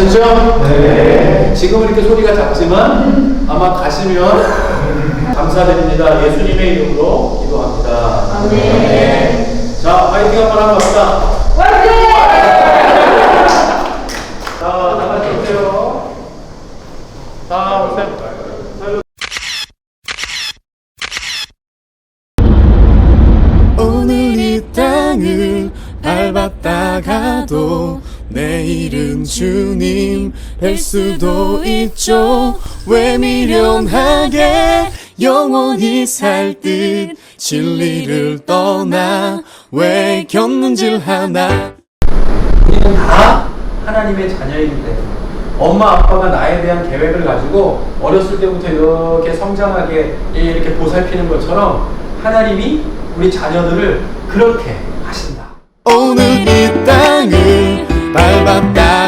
아시죠? 네. 지금은 이렇게 소리가 작지만 아마 가시면 감사드립니다. 예수님의 이름으로 기도합니다. 네. 자, 파이팅 한번 하고 갑시다. 내일은 주님 뵐 수도 있죠 왜 미련하게 영원히 살 듯 진리를 떠나 왜 겪는질 하나 우리는 다 하나님의 때문에 엄마 아빠가 나에 대한 계획을 가지고 어렸을 때부터 이렇게 성장하게 이렇게 보살피는 것처럼 하나님이 우리 자녀들을 그렇게 하신다. 오늘 이 땅을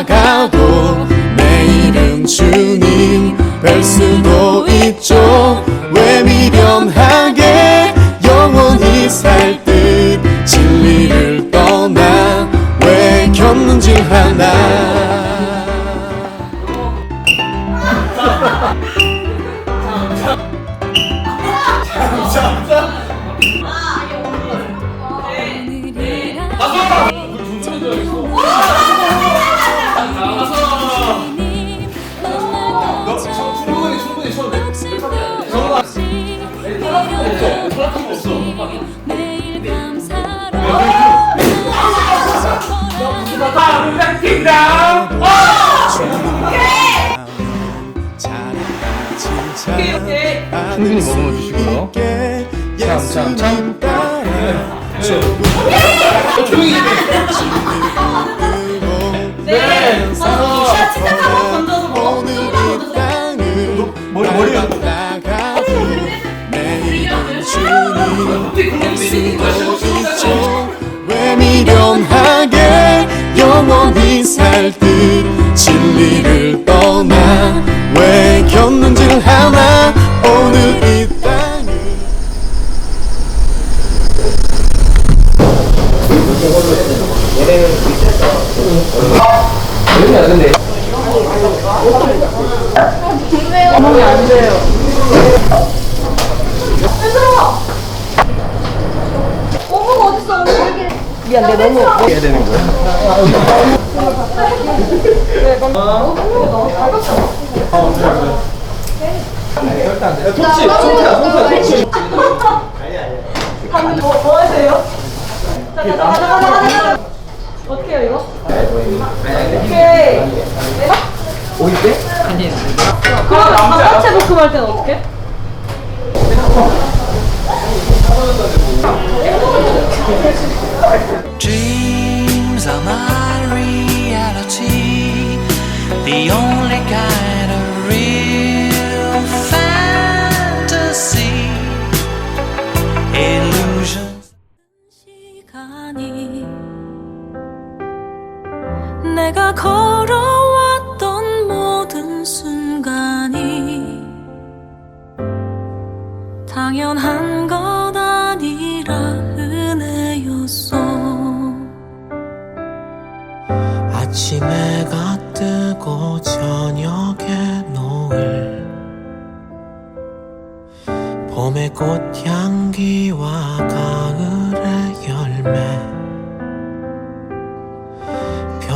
밟았다가도 내일은 주님 뵐 수도 있죠. 왜 미련하게 영원히 살 듯 진리를 떠나 왜 겪는지 하나 충분히 먹으면 주시고요 참 참 참 조용히 해. 네. 진짜 진짜 한번 건져서 먹어. 머리 머리 나가도 내일은 주님 수도 있죠 왜 미련하 진리를 떠나 왜 겪는질 하나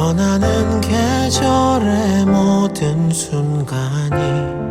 변하는 계절의 모든 순간이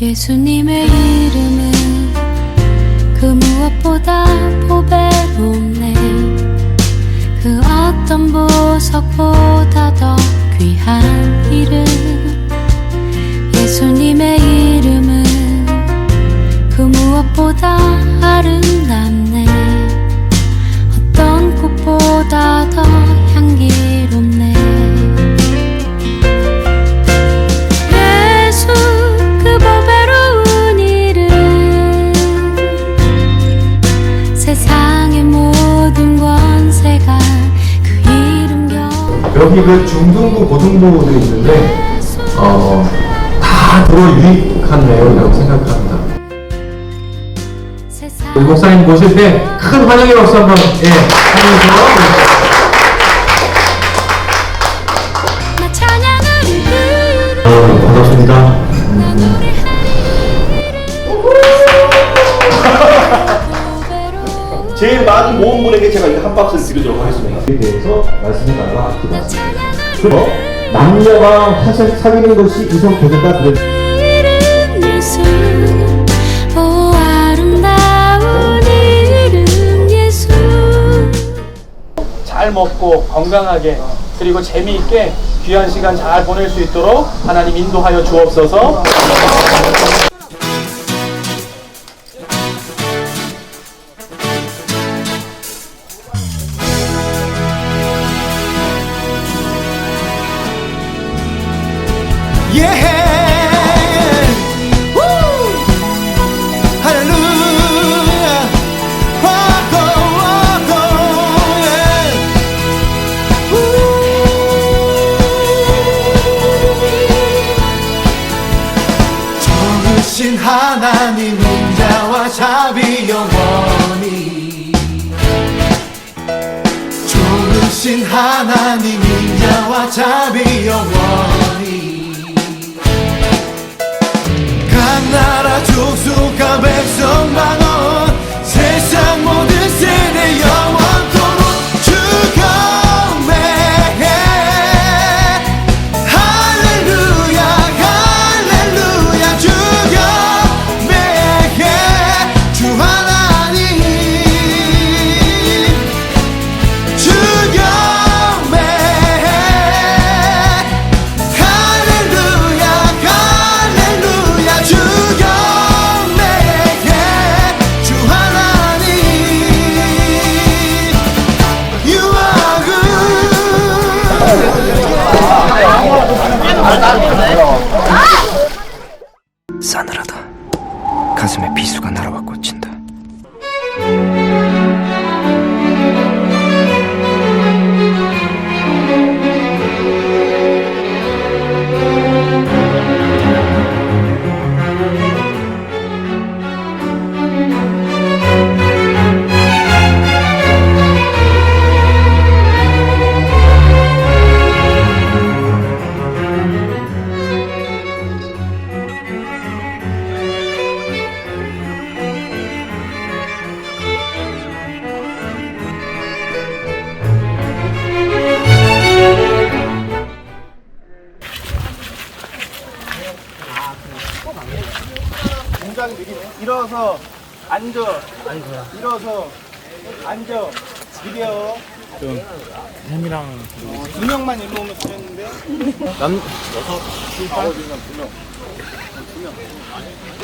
예수님의 이름은 그 무엇보다 보배롭네. 그 어떤 보석보다 더 귀한 이름. 예수님의 이름은 그 무엇보다 아름답네. 어떤 꽃보다 더 여기 그 중등부, 고등부도 있는데 어, 다 들어 유익한 내용이라고 생각합니다. 목사님 모실 때 큰 환영의 박수 한번 예, 하면서 반갑습니다. 제일 많은 모 제가 이거 한 박스를 드리도록 하겠습니다 에 대해서 말씀을 나눠드리겠습니다. 나 찬양을 그리고 남녀가 사실 사귀는 것이 이성되는다 그랬 이름 예수 오 아름다운 이름 예수 잘 먹고 건강하게 그리고 재미있게 귀한 시간 잘 보낼 수 있도록 하나님 인도하여 주옵소서. 하나님 인자와 자비 영원히. 각 나라 족속과 백성 만원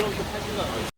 하러 가야지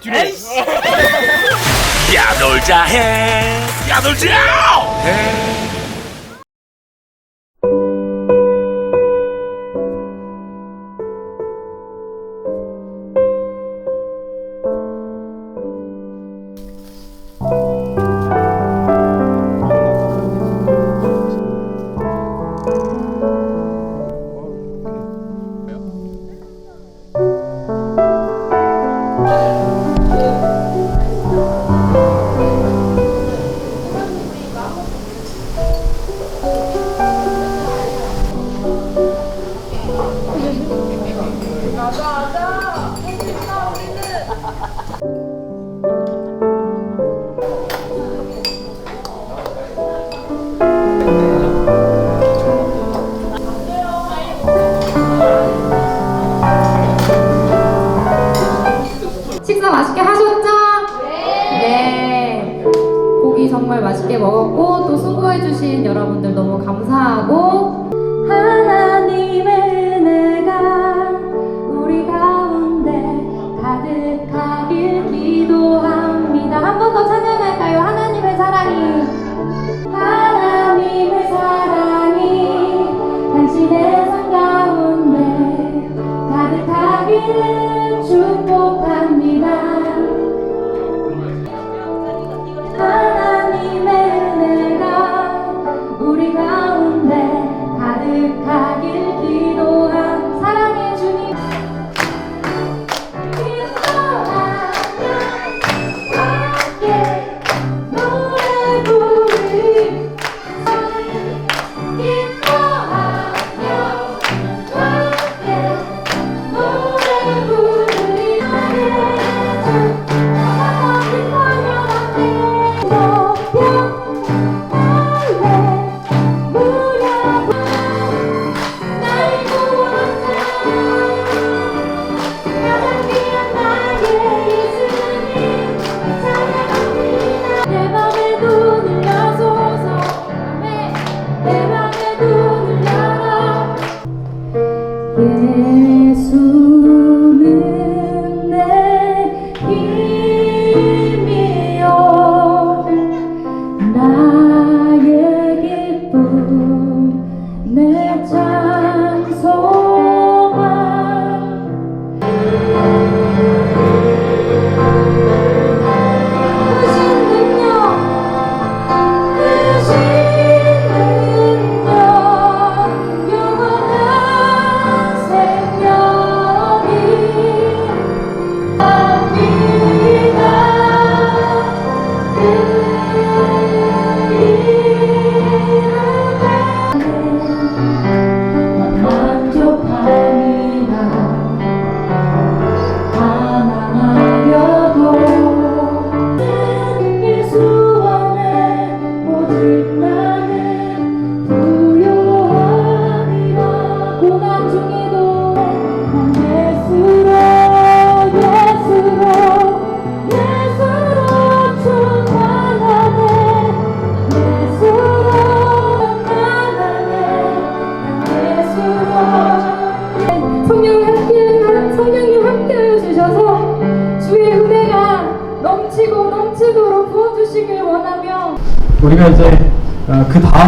뒤로. 야 놀자 해. 야 놀자. 식 여러분들 너무 감사하고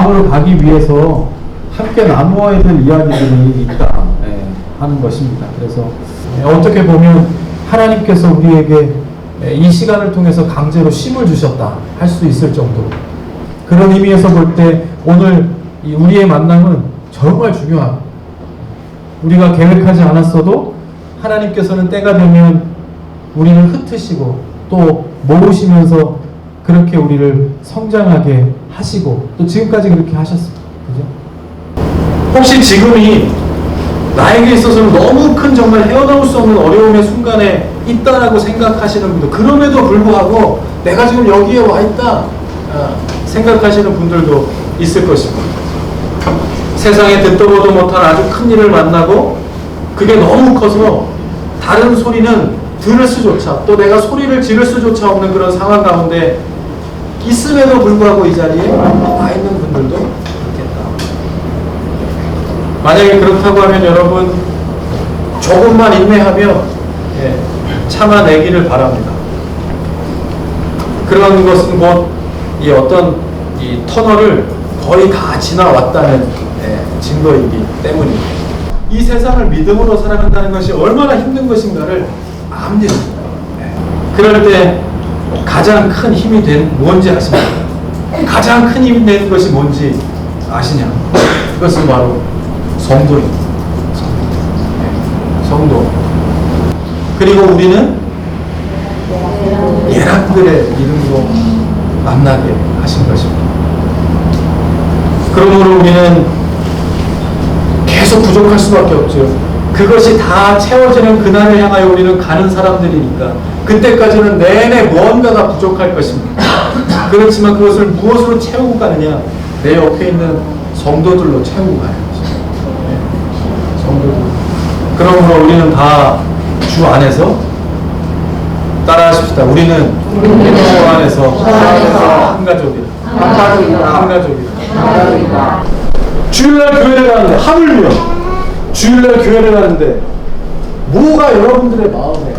다음으로 가기 위해서 함께 나누어야 될 이야기들이 있다 예, 하는 것입니다. 그래서 예, 어떻게 보면 하나님께서 우리에게 예, 이 시간을 통해서 강제로 쉼을 주셨다 할 수 있을 정도로 그런 의미에서 볼 때 오늘 이 우리의 만남은 정말 중요한 우리가 계획하지 않았어도 하나님께서는 때가 되면 우리를 흩으시고 또 모으시면서 그렇게 우리를 성장하게 하시고 또 지금까지 그렇게 하셨습니다. 그죠? 혹시 지금이 나에게 있어서는 너무 큰 정말 헤어나올 수 없는 어려움의 순간에 있다라고 생각하시는 분들 그럼에도 불구하고 내가 지금 여기에 와 있다 아, 생각하시는 분들도 있을 것입니다. 세상에 듣도 보도 못한 아주 큰 일을 만나고 그게 너무 커서 다른 소리는 들을 수조차 또 내가 소리를 지를 수조차 없는 그런 상황 가운데 있음에도 불구하고 이 자리에 와 있는 분들도 있겠다. 만약에 그렇다고 하면 여러분 조금만 인내하면 예, 참아내기를 바랍니다. 그런 것은 곧 이 어떤 이 터널을 거의 다 지나왔다는 예, 증거이기 때문입니다. 이 세상을 믿음으로 살아간다는 것이 얼마나 힘든 것인가를 압니다. 예. 그럴 때 가장 큰 힘이 된 뭔지 아십니까? 가장 큰 힘이 된 것이 뭔지 아시냐? 그것은 바로 성도입니다. 성도. 성도. 그리고 우리는 예락들의 이름으로 만나게 하신 것입니다. 그러므로 우리는 계속 부족할 수밖에 없죠. 그것이 다 채워지는 그날을 향하여 우리는 가는 사람들이니까 그때까지는 내내 뭔가가 부족할 것입니다. 그렇지만 그것을 무엇으로 채우고 가느냐? 내 옆에 있는 성도들로 채우고 가는 것입니다. 네, 성도들. 그러므로 우리는 다 주 안에서 따라하십시다. 우리는 주 안에서 한 가족이다. 한 가족이다. 주일날 교회를 가는데 하물며 주일날 교회를 가는데 뭐가 여러분들의 마음에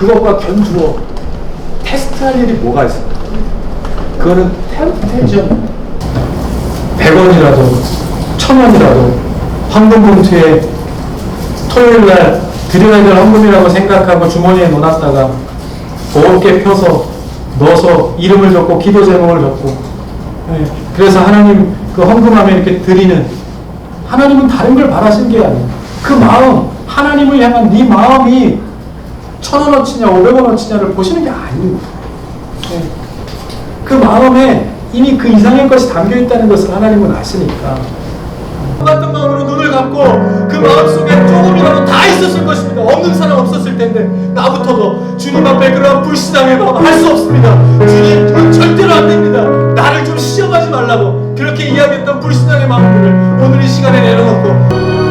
그것과 견주어 테스트할 일이 뭐가 있습니까? 그거는 템테이션 100원이라도 1000원이라도 황금 봉투에 토요일 날 드려야 될 헌금이라고 생각하고 주머니에 넣어놨다가 곱게 펴서 넣어서 이름을 적고 기도 제목을 적고 예, 그래서 하나님 그 헌금하면 이렇게 드리는 하나님은 다른 걸 바라신 게 아니에요. 그 마음 하나님을 향한 네 마음이 천 원어치냐 오백 원어치냐를 보시는 게 아닙니다. 예. 그 마음에 이미 그 이상의 것이 담겨 있다는 것을 하나님은 아시니까 같은 마음으로 눈을 감고 그 마음 속에 조금이라도 다 있었을 것입니다. 없는 사람 없었을 텐데 나부터도 주님 앞에 그러한 불신앙의 마음 할 수 없습니다. 주님 그건 절대로 안 됩니다. 나를 좀 시험하지 말라고 그렇게 이야기했던 불신앙의 마음들을 오늘 이 시간에 내려놓고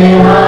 함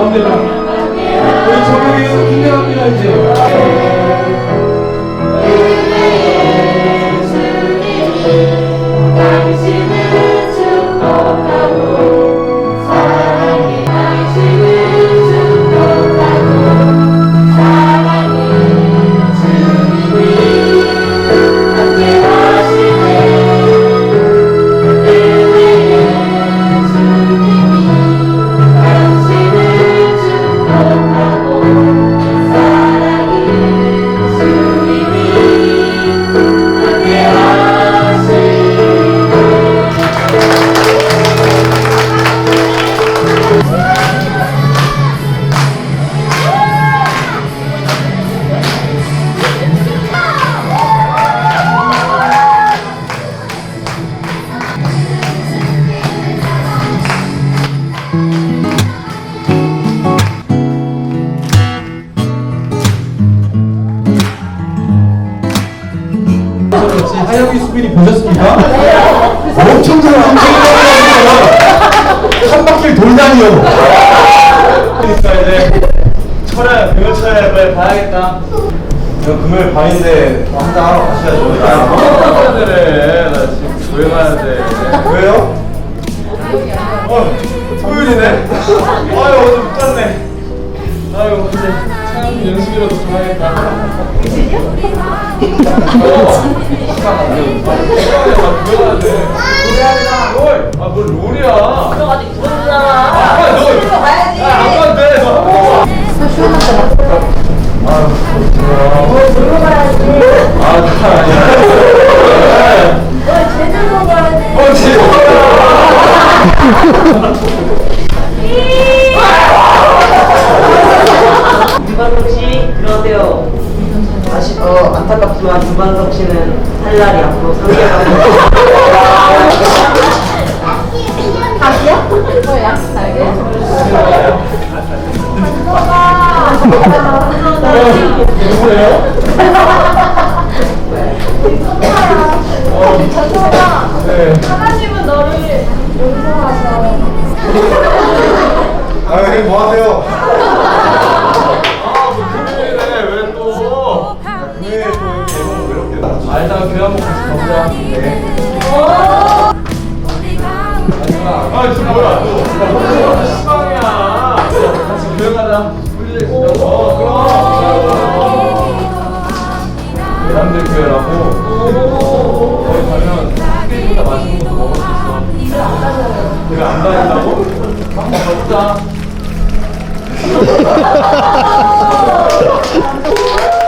가운데 와. 우리 정영이 긴장합니다 이제. 봐야겠다 저 금요일 밤인데 한잔 하러 가셔야죠. 뭐 그래 나 지금 교회 가야 돼 왜요? 어, 토요일이네? 아유, 어제 못 잤네. 아유, 이제 차영 연습이라도 좀 하겠다. 아, 뭘 롤이야. 너 아직 모르잖아. 아, 너. 제대로 가야지. 어, 진짜. 김반석 씨 그런데요. 아시 어 안타깝지만 김반석 씨는 할 날이 앞으로 3개월 닭이야? 뭐야? 날개? 누구예요? 전소가 네. 하나님은 너를 용서하셔. 아, 형님 뭐 하세요? 아, 뭐 금요일에 왜 또? 또 앨범 왜 이렇게 아, 일단 교회 한번 같이 가보자. 네. 아, 지금 뭐야? 너 시방이야. 같이 교회 가자. 사람들 교회라고 거기 가면 스테이보다 맛있는 것도 먹을 수 있어 내가 안 다닌다고? 한번 먹자